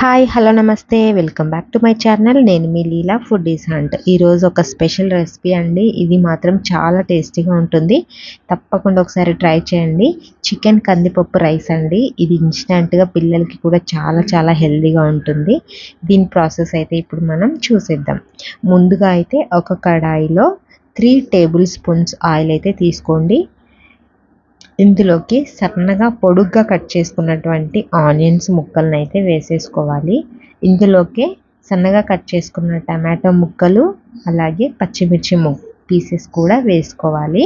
Hi hello namaste. Welcome back to my channel నేను మీ Leela food is hunt ఈరోజు ఒక స్పెషల్ రెసిపీ అండి. ఇది మాత్రం చాలా టేస్టీగా ఉంటుంది. తప్పకుండా ఒకసారి ట్రై చేయండి. చికెన్ కందిపప్పు రైస్ అండి. ఇది ఇన్స్టెంట్గా పిల్లలకి కూడా చాలా చాలా హెల్దీగా ఉంటుంది. దీని ప్రాసెస్ అయితే ఇప్పుడు మనం చూసేద్దాం. ముందుగా అయితే ఒక కడాయిలో త్రీ టేబుల్ స్పూన్స్ ఆయిల్ అయితే తీసుకోండి. ఇందులోకి సన్నగా పొడుగ్గా కట్ చేసుకున్నటువంటి ఆనియన్స్ ముక్కలను అయితే వేసేసుకోవాలి. ఇందులోకి సన్నగా కట్ చేసుకున్న టమాటో ముక్కలు అలాగే పచ్చిమిర్చి ము పీసెస్ కూడా వేసుకోవాలి.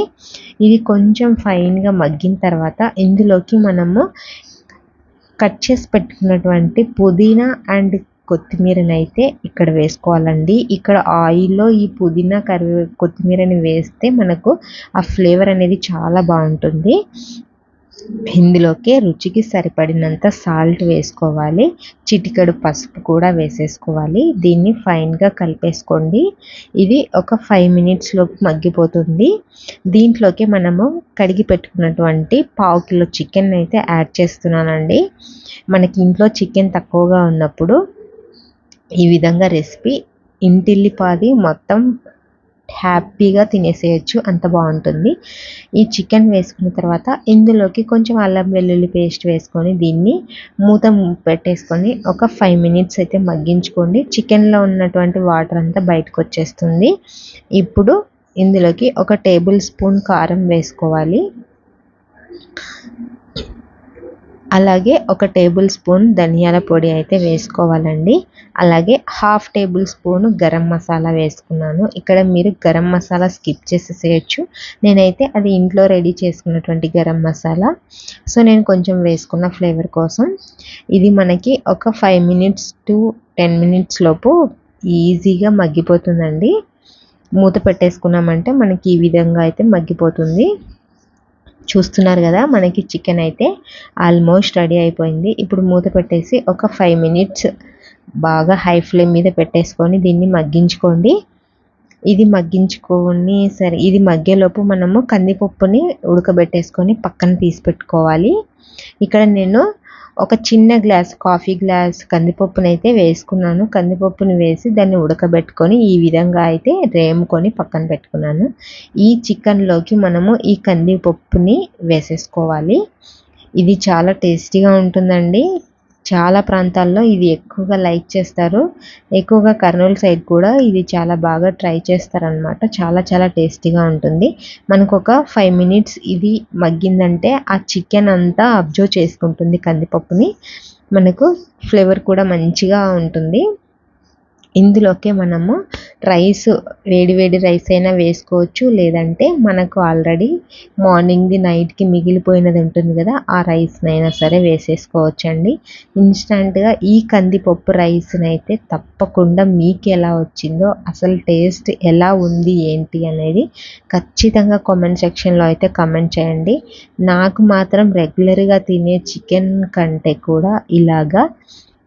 ఇది కొంచెం ఫైన్గా మగ్గిన తర్వాత ఇందులోకి మనము కట్ చేసి పెట్టుకున్నటువంటి పుదీనా అండ్ కొత్తిమీరని అయితే ఇక్కడ వేసుకోవాలండి. ఇక్కడ ఆయిల్లో ఈ పుదీనా కరివే కొత్తిమీరని వేస్తే మనకు ఆ ఫ్లేవర్ అనేది చాలా బాగుంటుంది. ఇందులోకి రుచికి సరిపడినంత సాల్ట్ వేసుకోవాలి. చిటికెడు పసుపు కూడా వేసేసుకోవాలి. దీన్ని ఫైన్గా కలిపేసుకోండి. ఇది ఒక ఫైవ్ మినిట్స్లోపు మగ్గిపోతుంది. దీంట్లోకి మనము కడిగి పెట్టుకున్నటువంటి పావు కిలో చికెన్ అయితే యాడ్ చేస్తున్నానండి. మనకి ఇంట్లో చికెన్ తక్కువగా ఉన్నప్పుడు ఈ విధంగా రెసిపీ ఇంటిల్లిపాది మొత్తం హ్యాపీగా తినేసేయచ్చు అంత బాగుంటుంది. ఈ చికెన్ వేసుకున్న తర్వాత ఇందులోకి కొంచెం అల్లం వెల్లుల్లి పేస్ట్ వేసుకొని దీన్ని మూత పెట్టేసుకొని ఒక ఫైవ్ మినిట్స్ అయితే మగ్గించుకోండి. చికెన్లో ఉన్నటువంటి వాటర్ అంతా బయటకు వచ్చేస్తుంది. ఇప్పుడు ఇందులోకి ఒక టేబుల్ స్పూన్ కారం వేసుకోవాలి. అలాగే ఒక టేబుల్ స్పూన్ ధనియాల పొడి అయితే వేసుకోవాలండి. అలాగే half tablespoon garam masala వేసుకున్నాను. ఇక్కడ మీరు గరం మసాలా స్కిప్ చేసేసేయచ్చు. నేనైతే అది ఇంట్లో రెడీ చేసుకున్నటువంటి గరం మసాలా. సో నేను కొంచెం వేసుకున్న ఫ్లేవర్ కోసం ఇది మనకి ఒక five minutes to ten minutes లోపు ఈజీగా మగ్గిపోతుందండి. మూత పెట్టేసుకున్నామంటే మనకి ఈ విధంగా అయితే మగ్గిపోతుంది. చూస్తున్నారు కదా మనకి చికెన్ అయితే ఆల్మోస్ట్ రెడీ అయిపోయింది. ఇప్పుడు మూత పెట్టేసి ఒక ఫైవ్ మినిట్స్ బాగా హై ఫ్లేమ్ మీద పెట్టేసుకొని దీన్ని మగ్గించుకోండి. ఇది మగ్గించుకొని సరే ఇది మగ్గేలోపు మనము కందిపప్పుని ఉడకబెట్టేసుకొని పక్కన తీసి పెట్టుకోవాలి. ఇక్కడ నేను ఒక చిన్న గ్లాస్ కాఫీ గ్లాస్ కందిపప్పునైతే అయితే వేసుకున్నాను. కందిపప్పుని వేసి దాన్ని ఉడకబెట్టుకొని ఈ విధంగా అయితే రేముకొని పక్కన పెట్టుకున్నాను. ఈ చికెన్లోకి మనము ఈ కందిపప్పుని వేసేసుకోవాలి. ఇది చాలా టేస్టీగా ఉంటుందండి. చాలా ప్రాంతాల్లో ఇది ఎక్కువగా లైక్ చేస్తారు. ఎక్కువగా కర్నూలు సైడ్ కూడా ఇది చాలా బాగా ట్రై చేస్తారనమాట చాలా చాలా టేస్టీగా ఉంటుంది. మనకు ఒక ఫైవ్ మినిట్స్ ఇది మగ్గిందంటే ఆ చికెన్ అంతా అబ్జర్వ్ చేసుకుంటుంది కందిపప్పుని. మనకు ఫ్లేవర్ కూడా మంచిగా ఉంటుంది. ఇందులోకి మనము రైస్ వేడి వేడి రైస్ అయినా వేసుకోవచ్చు. లేదంటే మనకు ఆల్రెడీ మార్నింగ్ది నైట్కి మిగిలిపోయినది ఉంటుంది కదా ఆ రైస్నైనా సరే వేసేసుకోవచ్చు అండి ఇన్స్టంట్గా ఈ కందిపప్పు రైస్ని అయితే తప్పకుండా మీకు ఎలా వచ్చిందో అసలు టేస్ట్ ఎలా ఉంది ఏంటి అనేది ఖచ్చితంగా కామెంట్ సెక్షన్లో అయితే కమెంట్ చేయండి. నాకు మాత్రం రెగ్యులర్గా తినే చికెన్ కంటే కూడా ఇలాగా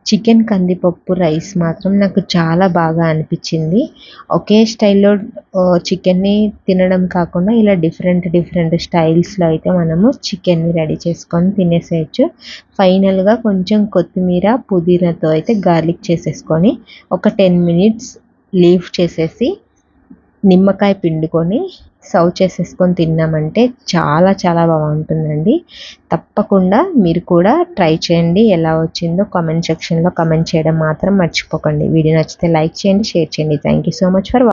చికెన్ కందిపప్పు రైస్ మాత్రం నాకు చాలా బాగా అనిపించింది. ఒకే స్టైల్లో చికెన్ని తినడం కాకుండా ఇలా డిఫరెంట్ డిఫరెంట్ స్టైల్స్లో అయితే మనము చికెన్ని రెడీ చేసుకొని తినేసేయచ్చు. ఫైనల్గా కొంచెం కొత్తిమీర పుదీనాతో అయితే గార్లిక్ చేసేసుకొని ఒక టెన్ మినిట్స్ లీవ్ చేసేసి నిమ్మకాయ పిండుకొని సర్వ్ చేసేసుకొని తిన్నామంటే చాలా చాలా బాగుంటుందండి. తప్పకుండా మీరు కూడా ట్రై చేయండి ఎలా వచ్చిందో కామెంట్ సెక్షన్లో కామెంట్ చేయడం మాత్రం మర్చిపోకండి. వీడియో నచ్చితే లైక్ చేయండి షేర్ చేయండి. Thank you so much for